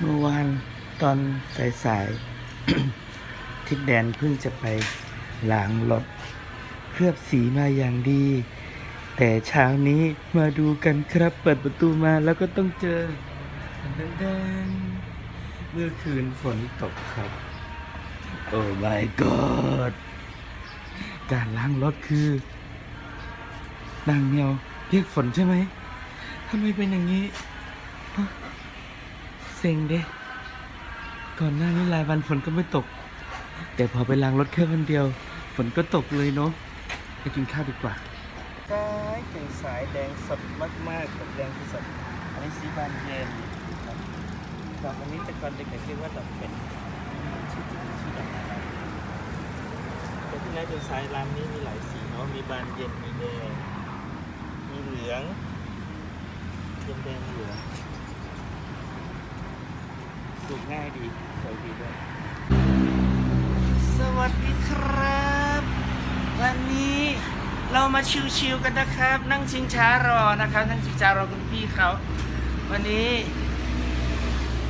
เมื่อวานตอนสายๆ ทิดแดนเพิ่งจะไปล้างรถเคลือบสีมาอย่างดี แต่เช้านี้มาดูกันครับ เปิดประตูมาแล้วก็ต้องเจอดันเมื่อคืนฝนตกครับ โอ้ my god การล้างรถคือนางเมียวเรียกฝนใช่ไหมทำไมเป็นอย่างนี้ เซ็งเด้ก่อนหน้านี้หลายวันฝนก็ไม่ตก แต่พอไปล้างรถแค่วันเดียว ฝนก็ตกเลยเนาะไปกินข้าวดีกว่าสายเป็นสายแดงสดมากๆกับแดงที่สดอันนี้สีบานเย็นครับดอกอันนี้แต่ก่อนเด็กๆเรียกว่าดอกเป็นชื่อจริงชื่อดอกอะไรแต่ที่ไหนเป็นสายร้านนี้มีหลายสีเนาะมีบานเย็นมีแดงมีเหลืองเย็นแดงเหลือง ดูง่ายดีสวยดีด้วย สวัสดีครับ วันนี้เรามาชิวๆกันนะครับ นั่งชิงช้ารอนะครับ นั่งชิงช้ารอคุณพี่เขาวันนี้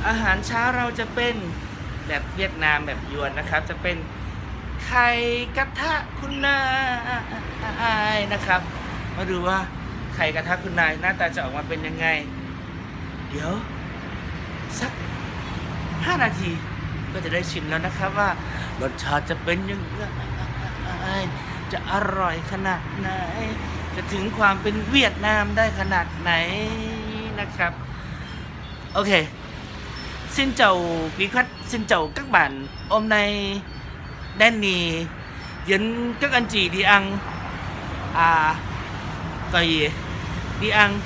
อาหารเช้าเราจะเป็นแบบเวียดนามแบบยวนนะครับ จะเป็นไข่กระทะคุณนายนะครับ มาดูว่าไข่กระทะคุณนายหน้าตาจะออกมาเป็นยังไง เดี๋ยว สัก 5 นาทีก็จะได้ชิมแล้วนะครับว่ารสชาติจะเป็นยังไงจะอร่อยขนาดไหน จะถึงความเป็นเวียดนามได้ขนาดไหนนะครับ โอเค xin chào quý khách xin chào các bạn hôm nay Danny dẫn các anh chị đi ăn à gọi gì đi ăn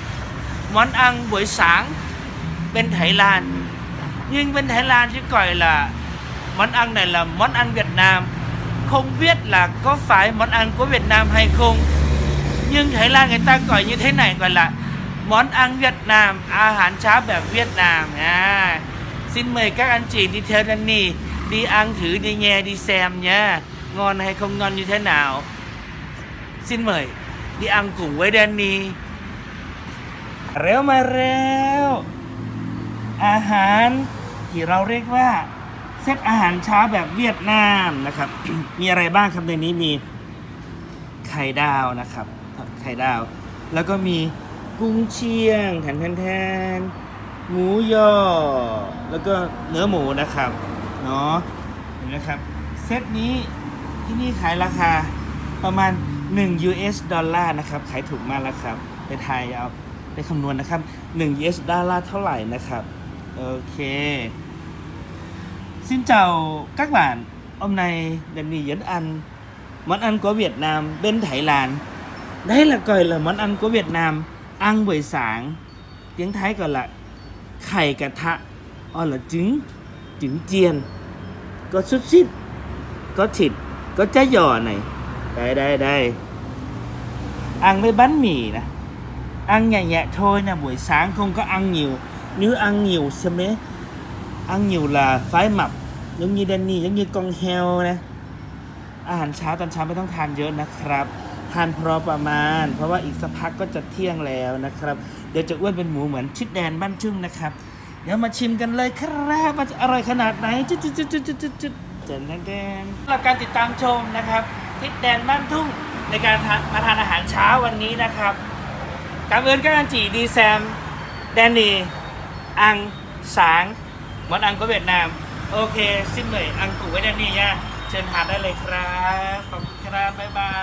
món ăn buổi sáng bên Thái Lan nhưng bên Thái Lan chỉ gọi là món ăn này là món ăn Việt Nam không biết là có phải món ăn của Việt Nam hay không nhưng Thái Lan người ta gọi như thế này gọi là món ăn Việt Nam อาหารเช้าแบบเวียดนามอ่า xin mời các anh chị đi theo Danny đi ăn thử đi nghe đi xem nha ngon hay không ngon như thế nào xin mời đi ăn cùng với Danny เร็วมาเร็ว อาหาร ที่เราเรียกว่าเซตอาหารเช้าแบบเวียดนามนะครับ มีอะไรบ้างครับในนี้มีไข่ดาวนะครับไข่ดาว แล้วก็มีกุ้งเชียงแทนแทนหมูยอ แล้วก็เนื้อหมูนะครับเนาะเห็นไหมครับเซตนี้ที่นี่ขายราคาประมาณ 1 US ดอลลาร์นะครับ ขายถูกมากแล้วครับ ไปไทยเอาไปคำนวณนะครับ 1 US ดอลลาร์เท่าไหร่นะครับ โอเค Xin chào các bạn. Hôm nay Danny dẫn ăn Món ăn của Việt Nam bên Thái Lan. Đấy là gọi là món ăn của Việt Nam, Ăn buổi sáng. Tiếng Thái gọi là Khải cà thạ Hoặc là trứng Trứng chiên. Có xúc xít, Có thịt, Có trái giò này. Đây đây đây. Ăn với bánh mì nè. Ăn nhẹ nhẹ thôi nè, Buổi sáng không có ăn nhiều. Nếu ăn nhiều xem đấy ăn nhiều là phái mập giống như Danny giống như con heo นะ อาหารเช้าตอนเช้าไม่ต้องทานเยอะนะครับทานพอประมาณ เพราะว่าอีกสักพักก็จะเที่ยงแล้วนะครับ เดี๋ยวจะอ้วนเป็นหมูเหมือนชิดแดนบ้านชุ่งนะครับ เดี๋ยวมาชิมกันเลยครับว่าจะอร่อยขนาดไหนจุดจุดจุดจุดจุดจุดจุดเจนแดนสำหรับการติดตามชมนะครับทิศแดนบ้านทุ่งในการมาทานอาหารเช้าวันนี้นะครับกำเนิดการจีดีแซม แดนนี่อังแสง มันอังก็เวียดนาม โอเค สิ้นเอยอังกูไว้ด้านนี่ย่าเชิญทานได้เลยครับ ขอบคุณครับ บ๊ายบาย